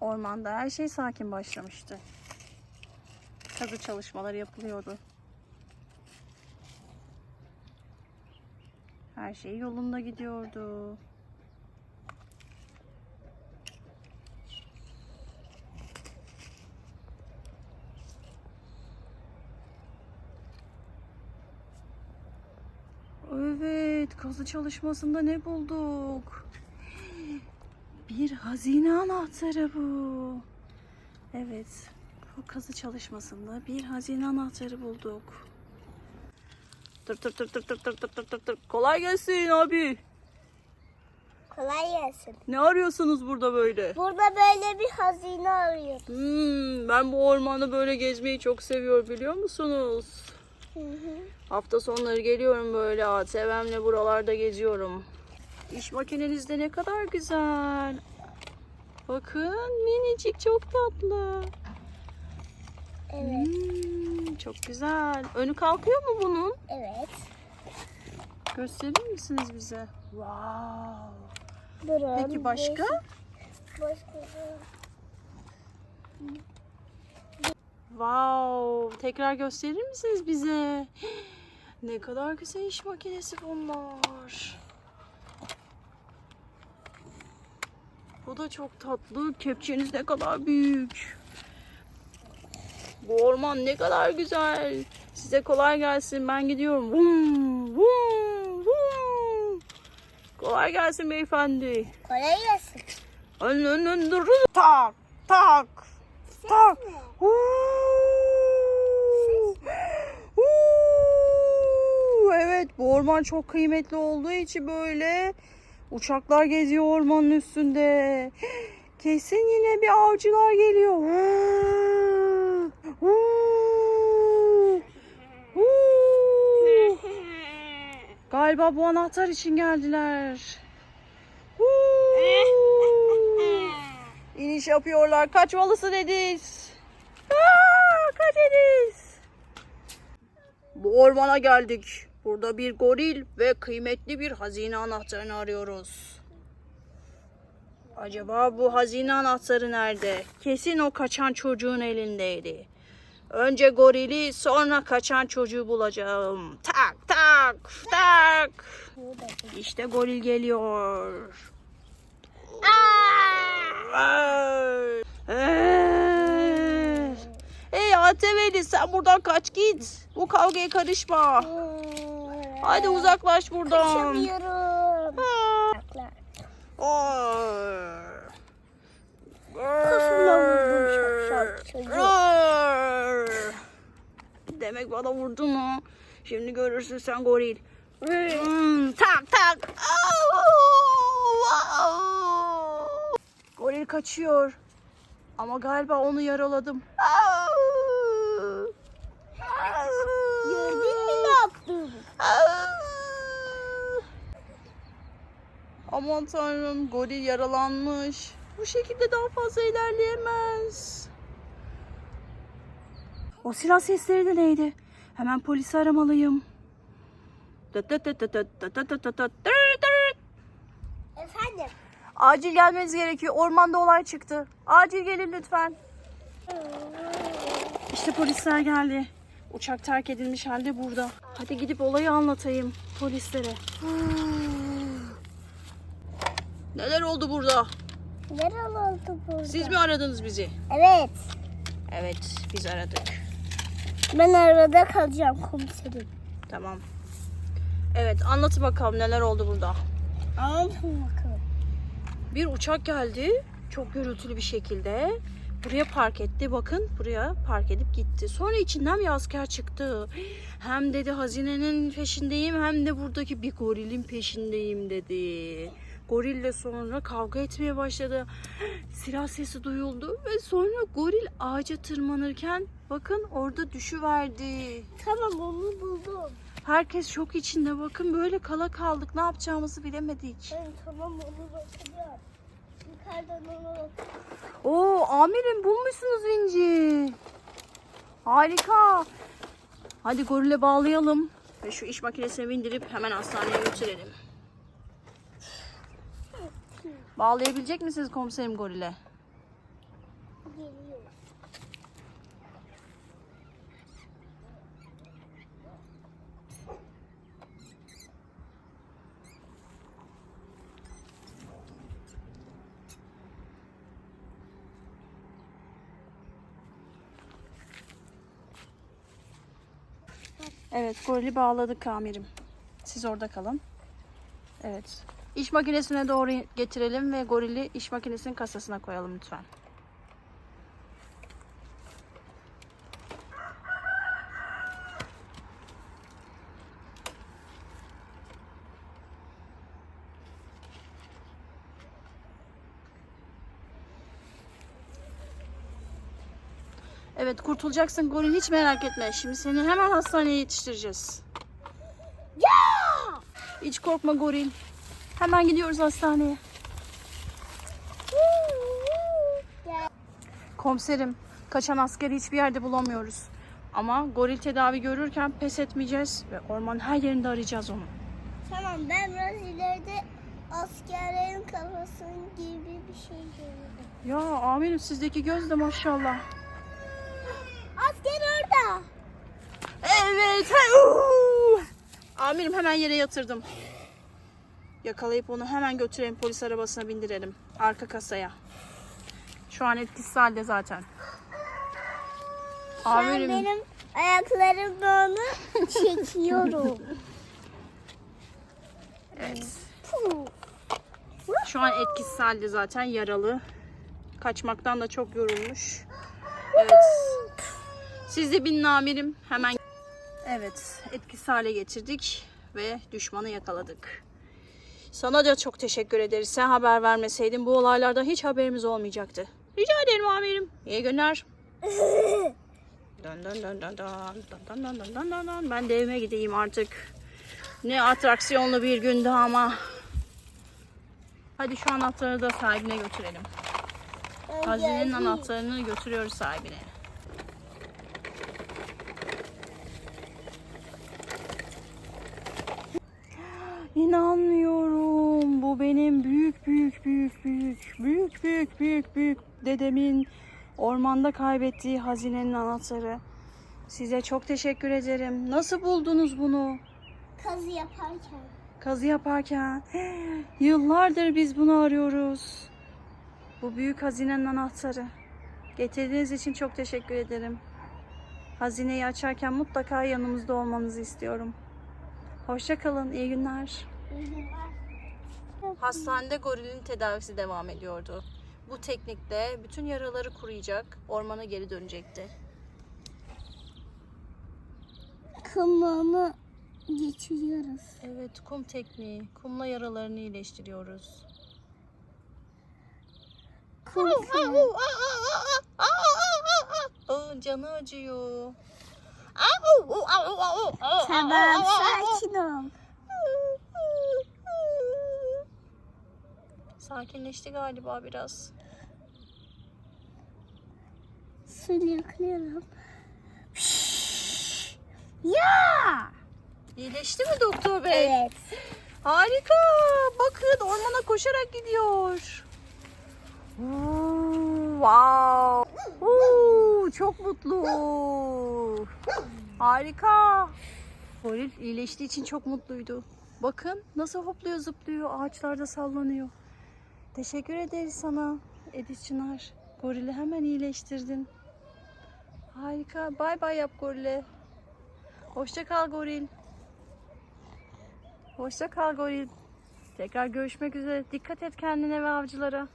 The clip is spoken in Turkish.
Ormanda her şey sakin başlamıştı. Kazı çalışmaları yapılıyordu. Her şey yolunda gidiyordu. Evet, kazı çalışmasında ne bulduk? Bir hazine anahtarı bu. Evet, bu kazı çalışmasında bir hazine anahtarı bulduk. Tır tır tır tır tır tır tır tır tır tır. Kolay gelsin abi. Kolay gelsin. Ne arıyorsunuz burada böyle? Burada böyle bir hazine arıyoruz. Hmm, ben bu ormanı böyle gezmeyi çok seviyorum biliyor musunuz? Hı hı. Hafta sonları geliyorum böyle ATV'mle buralarda geziyorum. İş makineniz de ne kadar güzel. Bakın minicik çok tatlı. Evet. Hmm, çok güzel. Önü kalkıyor mu bunun? Evet. Gösterir misiniz bize? Wow. Durun. Peki başka? Başka. Wow. Tekrar gösterir misiniz bize? Ne kadar güzel iş makinesi bunlar. Da çok tatlı. Kepçeniz ne kadar büyük. Bu orman ne kadar güzel. Size kolay gelsin. Ben gidiyorum. Vum, vum, vum. Kolay gelsin beyefendi. Kolay gelsin. Ön ön ön dur. Tak tak tak. Huu. Huu. Evet bu orman çok kıymetli olduğu için böyle uçaklar geziyor ormanın üstünde. Kesin yine bir avcılar geliyor. Galiba bu anahtar için geldiler. Huu. İniş yapıyorlar. Kaçmalısın Ediz. Aa, kaç Ediz. Bu ormana geldik. Burada bir goril ve kıymetli bir hazine anahtarını arıyoruz. Acaba bu hazine anahtarı nerede? Kesin o kaçan çocuğun elindeydi. Önce gorili sonra kaçan çocuğu bulacağım. Tak tak tak. İşte goril geliyor. Hey ATV'li sen buradan kaç git. Bu kavgaya karışma. Hadi uzaklaş buradan. Kaçamıyorum. Vurdum şapşal çocuğu. Demek bana vurdun mu? Şimdi görürsün sen goril. Hmm, tak tak. Goril kaçıyor. Ama galiba onu yaraladım. Gördün Aman tanrım Gori yaralanmış. Bu şekilde daha fazla ilerleyemez. O silah sesleri de neydi? Hemen polisi aramalıyım. Efendim? Acil gelmeniz gerekiyor. Ormanda olay çıktı. Acil gelin lütfen. İşte polisler geldi. Uçak terk edilmiş halde burada. Hadi gidip olayı anlatayım polislere. Hmm. Neler oldu burada? Nerede oldu burada? Siz mi aradınız bizi? Evet. Evet, biz aradık. Ben arada kalacağım komiserim. Tamam. Evet, anlatın bakalım neler oldu burada. Anlatın bakalım. Bir uçak geldi. Çok gürültülü bir şekilde. Buraya park etti. Bakın buraya park edip gitti. Sonra içinden bir asker çıktı. Hem dedi hazinenin peşindeyim hem de buradaki bir gorilin peşindeyim dedi. Gorille sonra kavga etmeye başladı. Silah sesi duyuldu ve sonra goril ağaca tırmanırken bakın orada düşüverdi. Tamam onu buldum. Herkes şok içinde bakın böyle kala kaldık ne yapacağımızı bilemedik. Ben tamam onu bakacağım. Yukarıdan onu bakacağım. Oo amirim bulmuşsunuz vinci. Harika. Hadi gorile bağlayalım. Ve şu iş makinesine bindirip hemen hastaneye götürelim. Bağlayabilecek misiniz komiserim gorile? Geliyor. Evet gorili bağladık amirim. Siz orada kalın. Evet. İş makinesine doğru getirelim ve gorili iş makinesinin kasasına koyalım lütfen. Evet kurtulacaksın goril hiç merak etme. Şimdi seni hemen hastaneye yetiştireceğiz. Ya! Hiç korkma goril. Hemen gidiyoruz hastaneye. Komiserim, kaçan askeri hiçbir yerde bulamıyoruz. Ama goril tedavi görürken pes etmeyeceğiz ve ormanın her yerinde arayacağız onu. Tamam ben biraz ileride askerlerin kafasının gibi bir şey gördüm. Ya amirim sizdeki göz de maşallah. Asker orada. Evet. he-! Amirim hemen yere yatırdım. Yakalayıp onu hemen götürelim polis arabasına bindirelim. Arka kasaya. Şu an etkisiz halde zaten. An Amirim. benim ayaklarımla onu çekiyorum. Evet. Şu an etkisiz halde zaten yaralı. Kaçmaktan da çok yorulmuş. Evet. Siz de binin amirim. Hemen. Evet. Etkisiz hale getirdik ve düşmanı yakaladık. Sana da çok teşekkür ederiz. Sen haber vermeseydin bu olaylardan hiç haberimiz olmayacaktı. Rica ederim amirim. İyi günler. Dön dön dön dön dön dön dön dön dön dön dön. Ben de evime gideyim artık. Ne atraksiyonlu bir gündü ama. Hadi şu anahtarı da sahibine götürelim. Hazinenin anahtarını götürüyoruz sahibine. İnanmıyorum. Bu benim büyük büyük büyük büyük büyük büyük büyük büyük dedemin ormanda kaybettiği hazinenin anahtarı. Size çok teşekkür ederim. Nasıl buldunuz bunu? Kazı yaparken. Kazı yaparken yıllardır biz bunu arıyoruz. Bu büyük hazinenin anahtarı. Getirdiğiniz için çok teşekkür ederim. Hazineyi açarken mutlaka yanımızda olmanızı istiyorum. Hoşça kalın, iyi günler. Hastanede gorilin tedavisi devam ediyordu. Bu teknikle bütün yaraları kuruyacak, ormana geri dönecekti. Kımağını geçiriyoruz. Evet, kum tekniği. Kumla yaralarını iyileştiriyoruz. Kum Aa, canı acıyor. Tamam sakin ol. Sakinleşti galiba biraz. Su yakıyorum. Ya! İyileşti mi doktor bey? Evet. Harika. Bakın ormana koşarak gidiyor. Oo, Wow. Oo, çok mutlu. Harika. Goril iyileştiği için çok mutluydu. Bakın nasıl hopluyor zıplıyor. Ağaçlarda sallanıyor. Teşekkür ederiz sana Edis Çınar. Gorili hemen iyileştirdin. Harika. Bay bay yap gorile. Hoşça kal goril. Hoşça kal goril. Tekrar görüşmek üzere. Dikkat et kendine ve avcılara.